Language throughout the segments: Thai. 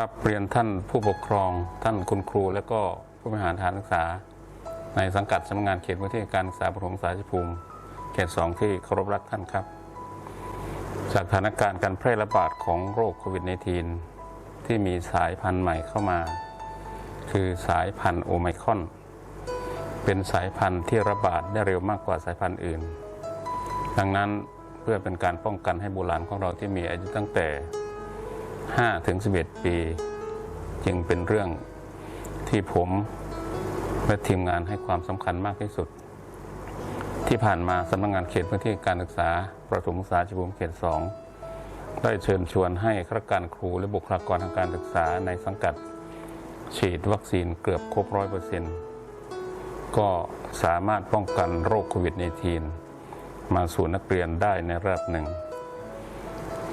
ครับเรียนท่านผู้ปกครองท่านคุณครู และก็ผู้บริหารฐานศึกษา ในสังกัดสำนักงานเขตพื้นที่การศึกษาประถมศึกษาชัยภูมิเขตสองที่เคารพรักท่านครับ จากสถานการณ์การแพร่ระบาดของโรคโควิด -19 ที่มีสายพันธุ์ใหม่เข้ามา คือสายพันธุ์โอไมคอน เป็นสายพันธุ์ที่ระบาดได้เร็วมากกว่าสายพันธุ์อื่น ดังนั้นเพื่อเป็นการป้องกันให้บุรหลานของเราที่มีอายุตั้งแต่ 5ถึง11 ปี จึงเป็นเรื่องที่ผมและทีมงานให้ความสำคัญมากที่สุด ที่ผ่านมาสำนักงานเขตพื้นที่การศึกษา ประถมศึกษาชิบุมเขต 2 ได้เชิญชวนให้ข้าราชการครูและบุคลากรทางการศึกษาในสังกัดฉีดวัคซีนเกือบครบร้อยเปอร์เซ็นต์ก็สามารถป้องกันโรคโควิด -19 มาสู่นักเรียนได้ในระดับหนึ่ง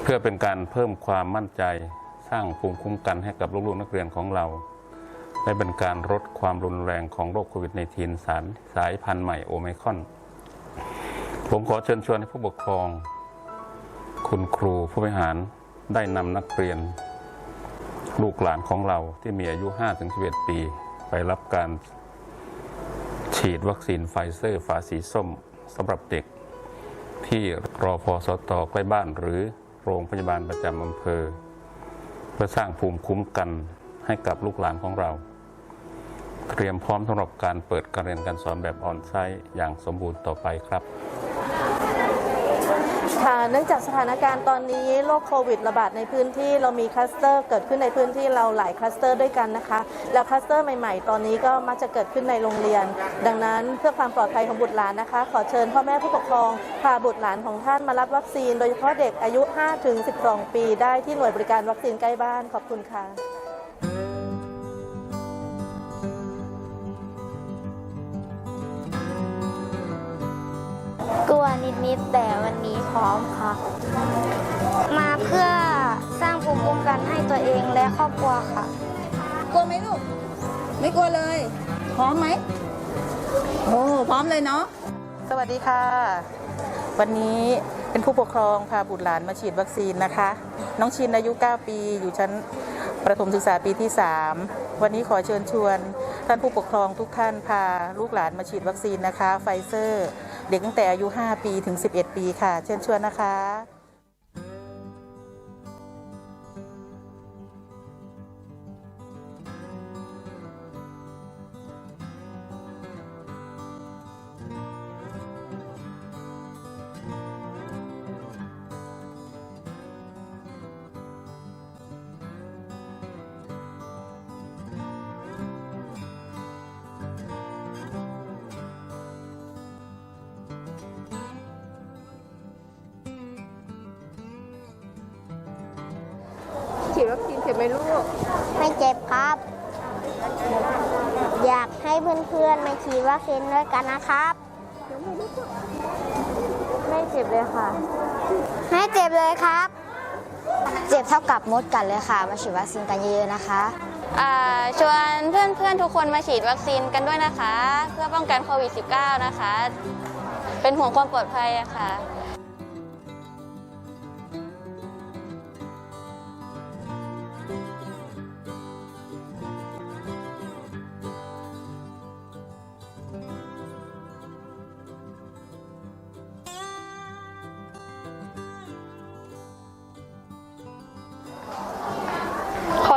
เพื่อเป็นการเพิ่มความมั่นใจสร้างภูมิคุ้มกันให้กับลูกๆนักเรียนของเรา และเป็นการลดความรุนแรงของโรคโควิด -19 สารสายพันธุ์ใหม่โอไมคอน ผมขอเชิญชวนให้ผู้ปกครอง คุณครูผู้บริหารได้นำนักเรียน ลูกหลานของเราที่มีอายุ 5-11 ปี ไปรับการฉีดวัคซีนไฟเซอร์ฝาสีส้มสำหรับเด็กที่รอพอสตอใกล้บ้านหรือ โรงพยาบาลประจำอำเภอ เพื่อสร้างภูมิคุ้มกันให้กับลูกหลานของเรา เตรียมพร้อมสำหรับการเปิดการเรียนการสอนแบบออนไซต์อย่างสมบูรณ์ต่อไปครับ ค่ะเนื่องจากสถานการณ์ตอนนี้โรคโควิดระบาดในพื้นที่เรามีคลัสเตอร์เกิดขึ้นในพื้นที่เราหลายคลัสเตอร์ด้วยกันนะคะ แล้วคลัสเตอร์ใหม่ๆ ตอนนี้ก็มักจะเกิดขึ้นในโรงเรียน ดังนั้นเพื่อความปลอดภัยของบุตรหลานนะคะ ขอเชิญพ่อแม่ผู้ปกครองพาบุตรหลานของท่านมารับวัคซีน โดยเฉพาะเด็กอายุ 5-12 ปี ได้ที่หน่วยบริการวัคซีนใกล้บ้านขอบคุณค่ะ นิดๆแต่วันนี้พร้อมค่ะมาเพื่อสร้างภูมิคุ้มกันให้ตัวเองและครอบครัวค่ะ กลัวไหมลูก ไม่กลัวเลย พร้อมไหมโอ้พร้อมเลยเนาะสวัสดีค่ะ วันนี้เป็นผู้ปกครองพาบุตรหลานมาฉีดวัคซีนนะคะ น้องชินอายุ 9 ปี อยู่ชั้นประถมศึกษาปีที่ 3 วันนี้ขอเชิญชวน ท่านผู้ปกครองทุกท่านพาลูกหลานมาฉีดวัคซีนนะคะ ไฟเซอร์ ด็กตั้งแต่อายุ 5 ปีถึง 11 ปีค่ะ เชิญชวนนะคะ ฉีดวัคซีนเสร็จไหมลูก ไม่เจ็บครับ อยากให้เพื่อนๆมาฉีดวัคซีนด้วยกันนะครับ ไม่เจ็บเลยค่ะ ไม่เจ็บเลยครับ เจ็บเท่ากับมดกัดเลยค่ะ มาฉีดวัคซีนกันเยอะๆนะคะอ่าชวนเพื่อนๆทุกคนมาฉีดวัคซีนกันด้วยนะคะ เพื่อป้องกันโควิด -19 นะคะ เป็นห่วงความปลอดภัยอะค่ะ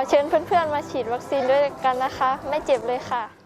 เชิญเพื่อนๆมาฉีดวัคซีนด้วยกันนะคะ ไม่เจ็บเลยค่ะ